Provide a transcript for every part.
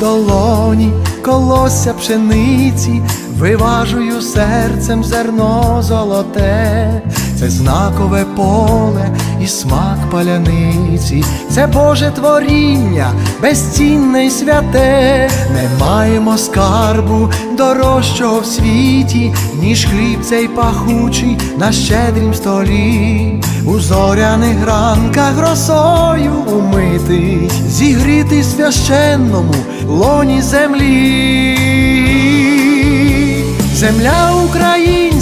долоні колосся пшениці, виважую серцем зерно золоте це знакове поле і смак паляниці, це Боже творіння, безцінне й святе, не маємо скарбу дорожчого в світі, ніж хліб цей пахучий на щедрім столі, у зоряних ранках росою умитий, зігрітий в священному лоні землі. Земля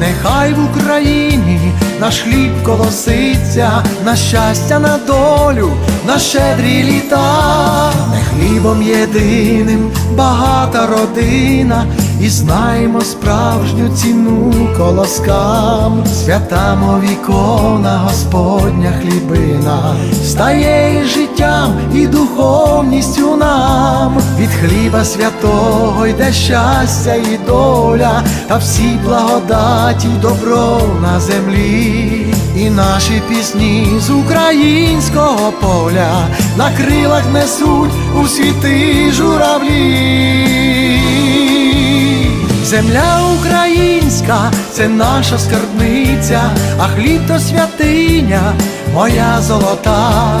Нехай в Україні наш хліб колоситься, на щастя, на долю, на щедрі літа, не хлібом єдиним багата родина, і знаємо справжню ціну колоскам, свята мов ікона, Господня хлібина, стає і життям і духовністю нам, від хліба святого йде щастя і доля, та всі благодаті добро на землі, і наші пісні з українського поля на крилах несуть у світи журавлі. Земля українська це наша скарбниця, а хліб то святиня, моя золота.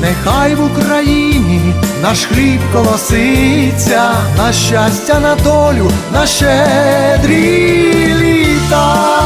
Нехай в Україні наш хліб колоситься, на щастя, на долю, на щедрі літа.